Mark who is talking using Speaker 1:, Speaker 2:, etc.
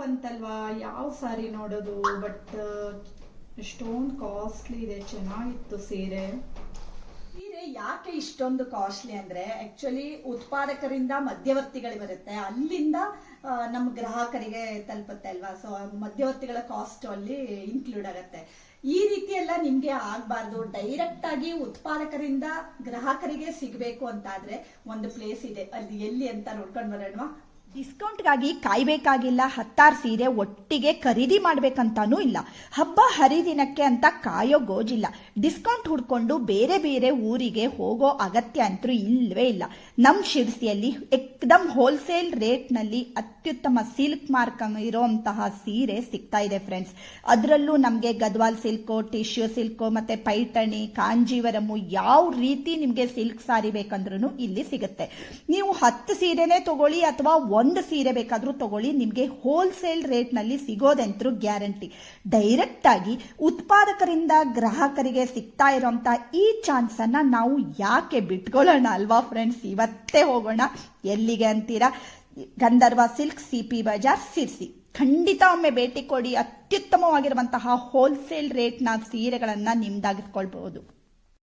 Speaker 1: ಬಂತಲ್ವಾ? ಯಾವ ಸಾರಿ ನೋಡೋದು? ಬಟ್ ಎಷ್ಟೊಂದು ಕಾಸ್ಟ್ಲಿ ಇದೆ. ಚೆನ್ನಾಗಿತ್ತು ಸೀರೆ.
Speaker 2: ಸೀರೆ ಯಾಕೆ ಇಷ್ಟೊಂದು ಕಾಸ್ಟ್ಲಿ ಅಂದ್ರೆ ಆಕ್ಚುಲಿ ಉತ್ಪಾದಕರಿಂದ ಮಧ್ಯವರ್ತಿಗಳು ಬರುತ್ತೆ. ಅಲ್ಲಿಂದ ನಮ್ಮ ಗ್ರಾಹಕರಿಗೆ ತಲುಪುತ್ತೆ ಅಲ್ವಾ? ಸೊ ಮಧ್ಯವರ್ತಿಗಳ ಕಾಸ್ಟ್ ಅಲ್ಲಿ ಇನ್ಕ್ಲೂಡ್ ಆಗುತ್ತೆ. ಈ ರೀತಿ ಎಲ್ಲ ನಿಮ್ಗೆ ಆಗ್ಬಾರ್ದು. ಡೈರೆಕ್ಟ್ ಆಗಿ ಉತ್ಪಾದಕರಿಂದ ಗ್ರಾಹಕರಿಗೆ ಸಿಗಬೇಕು ಅಂತಾದ್ರೆ ಒಂದು ಪ್ಲೇಸ್ ಇದೆ. ಅಲ್ಲಿ ಎಲ್ಲಿ ಅಂತ ನೋಡ್ಕೊಂಡು ಬರೋಣ
Speaker 3: ಡಿಸ್ಕೌಂಟ್ಗಾಗಿ ಕಾಯಬೇಕಾಗಿಲ್ಲ, ಹತ್ತಾರು ಸೀರೆ ಒಟ್ಟಿಗೆ ಖರೀದಿ ಮಾಡ್ಬೇಕಂತಾನೂ ಇಲ್ಲ. ಹಬ್ಬ ಹರಿದಿನಕ್ಕೆ ಅಂತ ಕಾಯೋ ಗೋಜಿಲ್ಲ. ಡಿಸ್ಕೌಂಟ್ ಹುಡ್ಕೊಂಡು ಬೇರೆ ಬೇರೆ ಊರಿಗೆ ಹೋಗೋ ಅಗತ್ಯ ಅಂತೂ ಇಲ್ಲವೇ ಇಲ್ಲ. ನಮ್ಮ ಶಿರ್ಸಿಯಲ್ಲಿ ಎಕ್ದಮ್ ಹೋಲ್ಸೇಲ್ ರೇಟ್ನಲ್ಲಿ ಅತ್ಯುತ್ತಮ ಸಿಲ್ಕ್ ಮಾರ್ಕ್ ಇರೋಂತಹ ಸೀರೆ ಸಿಗ್ತಾ ಇದೆ ಫ್ರೆಂಡ್ಸ್. ಅದರಲ್ಲೂ ನಮಗೆ ಗದ್ವಾಲ್ ಸಿಲ್ಕು ಟಿಶ್ಯೂ ಸಿಲ್ಕು ಮತ್ತೆ ಪೈಟಣಿ ಕಾಂಜೀವರಮು ಯಾವ ರೀತಿ ನಿಮಗೆ ಸಿಲ್ಕ್ ಸಾರಿ ಬೇಕಂದ್ರೂ ಇಲ್ಲಿ ಸಿಗುತ್ತೆ. ನೀವು ಹತ್ತು ಸೀರೆನೇ ತಗೊಳ್ಳಿ ಅಥವಾ ಒಂದು ಸೀರೆ ಬೇಕಾದರೂ ತಗೊಳ್ಳಿ, ನಿಮಗೆ ಹೋಲ್ಸೇಲ್ ರೇಟ್ನಲ್ಲಿ ಸಿಗೋದಂತರೂ ಗ್ಯಾರಂಟಿ ಡೈರೆಕ್ಟಾಗಿ ಉತ್ಪಾದಕರಿಂದ ಗ್ರಾಹಕರಿಗೆ ಸಿಗ್ತಾ ಇರೋಂಥ ಈ ಚಾನ್ಸನ್ನು ನಾವು ಯಾಕೆ ಬಿಟ್ಕೊಳ್ಳೋಣ ಅಲ್ವಾ ಫ್ರೆಂಡ್ಸ್ ಇವತ್ತೇ ಹೋಗೋಣ. ಎಲ್ಲಿಗೆ ಅಂತೀರಾ? Gandharva silk C P Bazar Sirsi ಖಂಡಿತ ಒಮ್ಮೆ ಭೇಟಿ ಕೊಡಿ. ಅತ್ಯುತ್ತಮವಾಗಿರುವಂತಹ ಹೋಲ್ಸೇಲ್ ರೇಟ್ನ ಸೀರೆಗಳನ್ನು ನಿಮ್ದಾಗಿಸ್ಕೊಳ್ಬಹುದು.